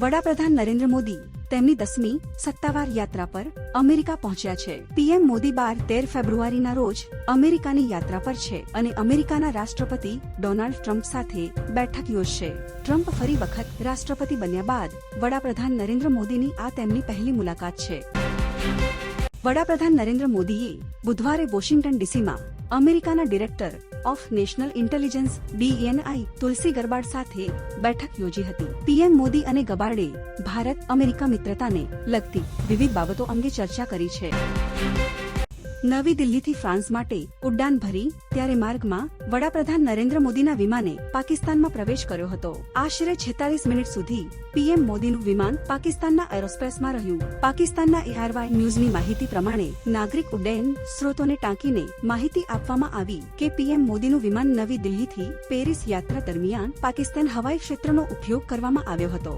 વડાપ્રધાન નરેન્દ્ર મોદી તેમની દસમી સત્તાવાર યાત્રા પર અમેરિકા પહોંચ્યા છે. પીએમ મોદી બાર તેર ફેબ્રુઆરીના રોજ અમેરિકાની યાત્રા પર છે અને અમેરિકાના રાષ્ટ્રપતિ ડોનાલ્ડ ટ્રમ્પ સાથે બેઠક યોજશે. ટ્રમ્પ ફરી વખત રાષ્ટ્રપતિ બન્યા બાદ વડાપ્રધાન નરેન્દ્ર મોદીની આ તેમની પહેલી મુલાકાત છે. વડાપ્રધાન નરેન્દ્ર મોદીએ બુધવારે વોશિંગ્ટન ડીસીમાં અમેરિકાના director of national intelligence DNI Tulsi Gabbard સાથે બેઠક યોજી હતી. પીએમ મોદી અને ગબાર્ડે ભારત અમેરિકા મિત્રતાને લગતી વિવિધ બાબતો અંગે ચર્ચા કરી છે. નવી દિલ્હીથી ફ્રાન્સ માટે ઉડ્ડાન ભરી ત્યારે માર્ગમાં વડાપ્રધાન નરેન્દ્ર મોદીના વિમાને પાકિસ્તાનમાં પ્રવેશ કર્યો હતો. આશરે છેતાલીસ મિનિટ સુધી પીએમ મોદીનું વિમાન પાકિસ્તાનના એરોસ્પેસમાં રહ્યું. પાકિસ્તાનના એઆરવાય ન્યૂઝની માહિતી પ્રમાણે નાગરિક ઉડ્ડયન સ્ત્રોતોને ટાંકીને માહિતી આપવામાં આવી કે પીએમ મોદીનું વિમાન નવી દિલ્હીથી પેરિસ યાત્રા દરમિયાન પાકિસ્તાન હવાઈ ક્ષેત્રનો ઉપયોગ કરવામાં આવ્યો હતો.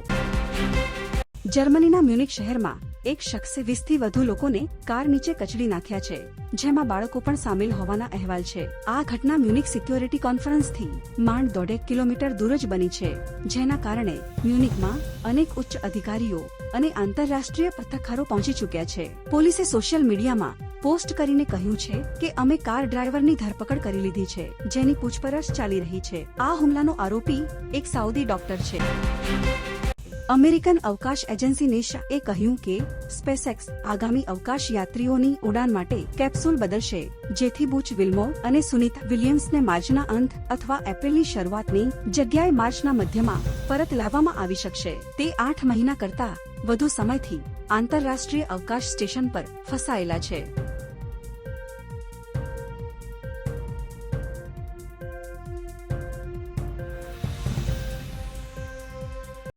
જર્મનીના મ્યુનિક શહેરમાં એક શખ્સે વીસથી વધુ લોકોને કાર નીચે કચડી નાખ્યા છે, જેમાં બાળકો પણ સામેલ હોવાના અહેવાલ છે. આ ઘટના મ્યુનિક સિક્યોરિટી કોન્ફરન્સથી માંડ દોઢેક કિલોમીટર દૂર જ બની છે, જેના કારણે મ્યુનિકમાં અનેક ઉચ્ચ અધિકારીઓ અને આંતરરાષ્ટ્રીય પથ્થરખારો પહોંચી ચૂક્યા છે. પોલીસે સોશિયલ મીડિયામાં પોસ્ટ કરીને કહ્યું છે કે અમે કાર ડ્રાઈવરની ધરપકડ કરી લીધી છે, જેની પૂછપરછ ચાલી રહી છે. આ હુમલાનો આરોપી એક સાઉદી ડોક્ટર છે. અમેરિકન અવકાશ એજન્સી એ કહ્યું કે સ્પેસએક્સ આગામી અવકાશ યાત્રીઓની ઉડાન માટે કેપ્સ્યુલ બદલશે, જેથી બુચ વિલ્મો અને સુનિત વિલિયમ્સને માર્ચના અંત અથવા એપ્રિલની શરૂઆતની જગ્યાએ માર્ચના મધ્યમાં પરત લાવવામાં આવી શકશે. તે આઠ મહિના કરતા વધુ સમયથી આંતરરાષ્ટ્રીય અવકાશ સ્ટેશન પર ફસાયેલા છે.